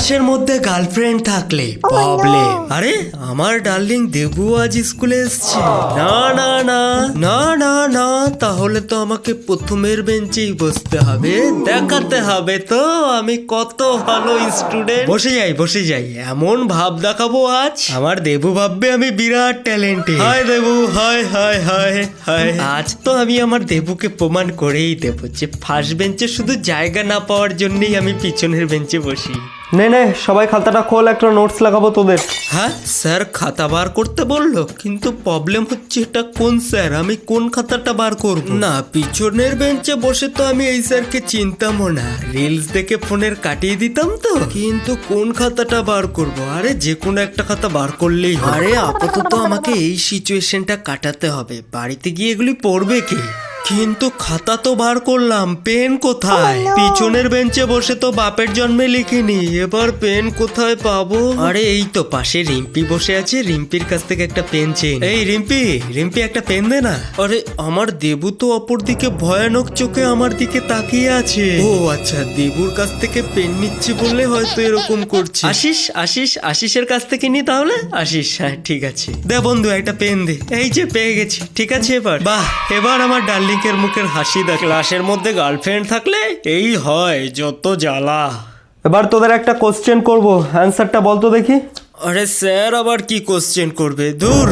ক্লাসের মধ্যে গার্লফ্রেন্ড থাকলে প্রবলেম আরে আমার ডার্লিং দেবু আজ স্কুলে এসছে। না না না না না না তাহলে তো আমাকে প্রথমের বেঞ্চেই বসতে হবে। দেখাতে হবে তো আমি কত ভালো স্টুডেন্ট বসে যাই বসে যাই এমন ভাব দেখাবো আজ। আমার দেবু ভাববে আমি বিরাট ট্যালেন্টে হায় দেবু হায় হায় হায় হায়। আজ তো আমি আমার দেবুকে প্রমাণ করেই দেবো যে ফার্স্ট বেঞ্চে শুধু জায়গা না পাওয়ার জন্যই আমি পিছনের বেঞ্চে বসি। নে নে সবাই খাতাটা খোল একটা নোটস লাগাবো তোদের। হ্যাঁ স্যার খাতা বার করতে বলল কিন্তু প্রবলেম হচ্ছে এটা কোন স্যার আমি কোন খাতাটা বার করব? না পিছনের বেঞ্চে বসে তো আমি এই স্যারকে চিনতামও না রিলস দেখে ফোনের কাটিয়ে দিতাম তো। কিন্তু কোন খাতাটা বার করব? আরে যে কোনো একটা খাতা বার করলেই হয়। আরে আপাতত আমাকে এই সিচুয়েশনটা কাটাতে হবে বাড়িতে গিয়ে এগুলি পড়বে কে? কিন্তু খাতা তো বার করলাম পেন কোথায়? পিছনের বেঞ্চে বসে তো বাপের জন্মে লিখিনি এবার পেন কোথায় পাবো? আরে এই তো পাশে রিম্পি বসে আছে রিম্পির কাছ থেকে একটা পেন চেন এই রিম্পি রিম্পি একটা পেন দে না। আরে আমার দেবু তো অপর দিকে ভয়ানক চোখে আমার দিকে তাকিয়ে আছে। ও আচ্ছা দেবুর কাছ থেকে পেন নিচ্ছে বলে হয়তো এরকম করছে। আশিস আশিস আশিসের কাছ থেকে নি তাহলে? আশিস হ্যাঁ ঠিক আছে। দে বন্ধু একটা পেন দে। এই যে পেয়ে গেছি ঠিক আছে এবার। বাহ এবার আমার ডার্লিংকের মুখের হাসি দেখ ক্লাসের মধ্যে গার্লফ্রেন্ড থাকলে এই হয় যত জ্বালা। এবার তোদের একটা কোশ্চেন করব। অ্যান্সারটা বলতো দেখি। আরে স্যার আবার কি কোশ্চেন করবে? দূর।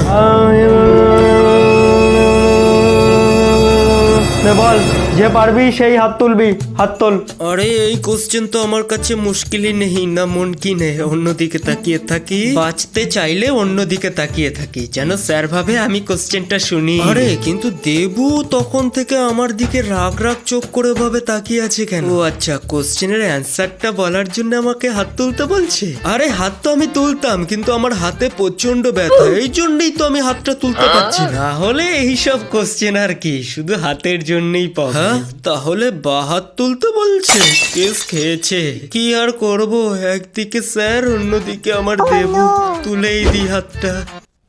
বল। যে পারবি সেই হাত তুলবি হাত তোল। আরে এই কোশ্চেন তো আমার কাছে মুশকিলই নেই না মন কি নেই? অন্যদিকে তাকিয়ে থাকি। বাঁচতে চাইলে অন্যদিকে তাকিয়ে থাকি। যেন স্যার ভাবে আমি কোশ্চেনটা শুনি। আরে কিন্তু দেবু তখন থেকে আমার দিকে রাগ রাগ চোখ করে ভাবে তাকিয়ে আছে কেন? ও আচ্ছা কোশ্চেনের অ্যান্সারটা বলার জন্য আমাকে হাত তুলতে বলছে? আরে হাত তো আমি তুলতাম কিন্তু আমার হাতে প্রচণ্ড ব্যথা। এই জন্যই তো আমি হাতটা তুলতে পারছি না। হলে এইসব কোশ্চেন আর কি? শুধু হাতের জন্যই পাবো। হ্যাঁ তাহলে বা হাত তুলতে বলছে। কেস খেয়েছে। কি আর করব? একদিকে স্যার অন্যদিকে আমার দেবু। তুলেই দি হাতটা।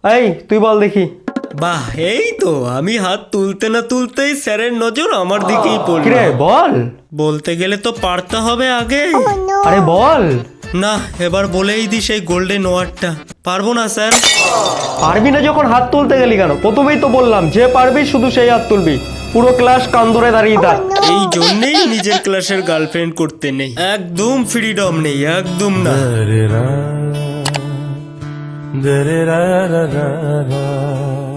এই তুই বল দেখি। বাহ এই তো। আমি হাত তুলতে না তুলতেই স্যারের নজর আমার দিকেই কিরে পড়ল। বল। বলতে গেলে তো পারতে হবে আগে। আরে বল। না এবার বলেই দি সেই গোল্ডেন ওয়ার্ডটা পারব না স্যার? পারবি না যখন হাত তুলতে গেলি কেন? প্রথমেই তো বললাম যে পারবি শুধু সেই হাত তুলবি। পুরো ক্লাস কান ধরে দাঁড়িয়ে থাক এই জন্যেই নিজের ক্লাসের গার্লফ্রেন্ড করতে নেই। একদম ফ্রিডম নেই একদম না। রে রা রে Da-da-da-da-da.